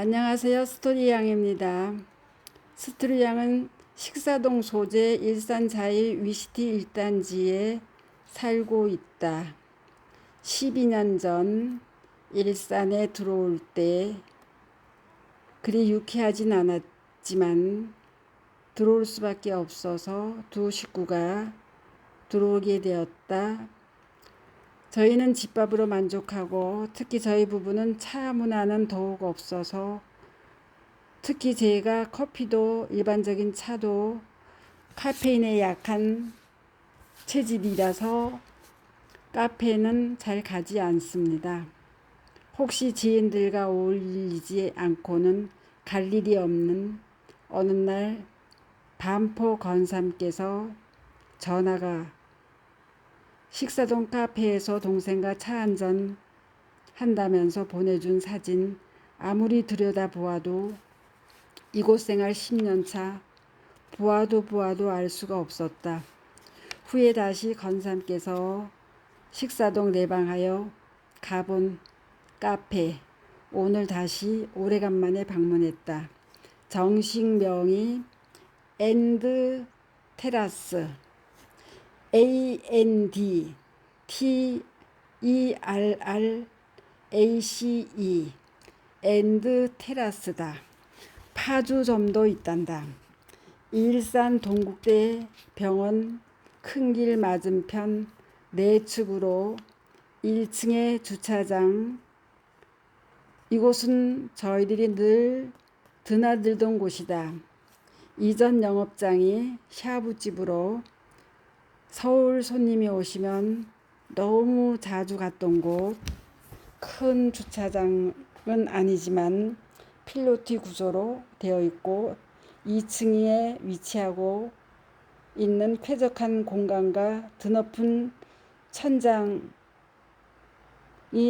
안녕하세요. 스토리 양입니다. 스토리 양은 식사동 소재 일산 자일 위시티 1단지에 살고 있다. 12년 전 일산에 들어올 때 그리 유쾌하진 않았지만 들어올 수밖에 없어서 두 식구가 들어오게 되었다. 저희는 집밥으로 만족하고 특히 저희 부부는 차 문화는 더욱 없어서 특히 제가 커피도 일반적인 차도 카페인에 약한 체질이라서 카페는 잘 가지 않습니다. 혹시 지인들과 어울리지 않고는 갈 일이 없는 어느 날 반포 건삼께서 전화가 식사동 카페에서 동생과 차 한 잔 한다면서 보내준 사진 아무리 들여다보아도 이곳 생활 10년 차 보아도 보아도 알 수가 없었다. 후에 다시 건삼께서 식사동 내방하여 가본 카페 오늘 다시 오래간만에 방문했다. 정식명이 엔드 테라스 A N D T E R R A C E 엔드 테라스다. 파주점도 있단다. 일산 동국대 병원 큰 길 맞은편 내 측으로 1층의 주차장 이곳은 저희들이 늘 드나들던 곳이다. 이전 영업장이 샤브집으로 서울 손님이 오시면 너무 자주 갔던 곳, 큰 주차장은 아니지만 필로티 구조로 되어 있고 2층에 위치하고 있는 쾌적한 공간과 드높은 천장이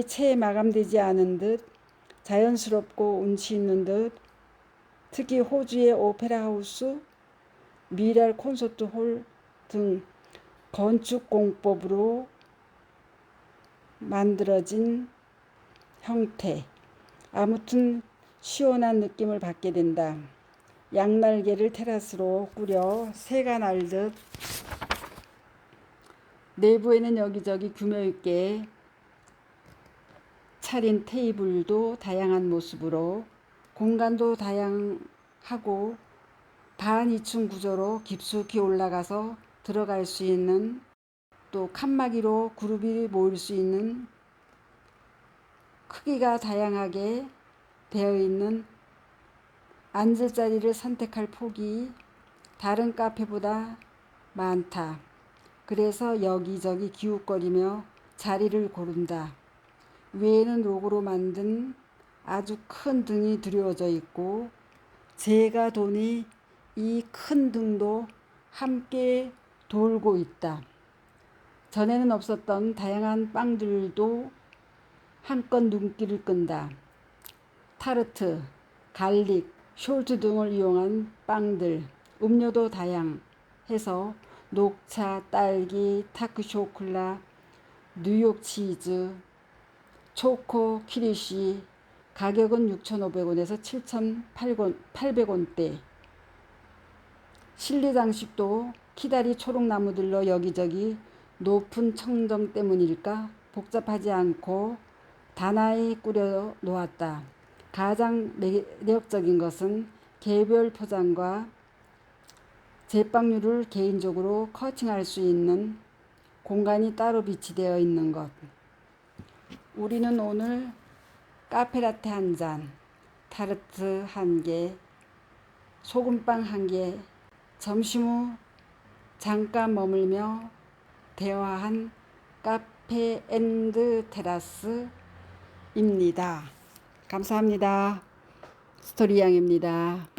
채 마감되지 않은 듯 자연스럽고 운치 있는 듯 특히 호주의 오페라 하우스, 미랄 콘서트 홀등 건축 공법으로 만들어진 형태. 아무튼 시원한 느낌을 받게 된다. 양날개를 테라스로 꾸려 새가 날듯 내부에는 여기저기 규모 있게 차린 테이블도 다양한 모습으로 공간도 다양하고 반 2층 구조로 깊숙이 올라가서 들어갈 수 있는 또 칸막이로 그룹이 모일 수 있는 크기가 다양하게 되어 있는 앉을 자리를 선택할 폭이 다른 카페보다 많다. 그래서 여기저기 기웃거리며 자리를 고른다. 위에는 로고로 만든 아주 큰 등이 드리워져 있고 제가 보니 이큰 등도 함께 돌고 있다. 전에는 없었던 다양한 빵들도 한껏 눈길을 끈다. 타르트, 갈릭, 숄트 등을 이용한 빵들, 음료도 다양해서 녹차, 딸기, 타크 쇼콜라, 뉴욕 치즈, 초코, 키리시, 가격은 6,500원에서 7,800원대. 실내 장식도 키다리 초록나무들로 여기저기 높은 청정 때문일까 복잡하지 않고 단아히 꾸려 놓았다. 가장 매력적인 것은 개별 포장과 제빵류를 개인적으로 커팅할 수 있는 공간이 따로 비치되어 있는 것. 우리는 오늘 카페라테 한 잔, 타르트 한 개, 소금빵 한 개, 점심 후 잠깐 머물며 대화한 카페 앤드 테라스입니다. 감사합니다. 스토리양입니다.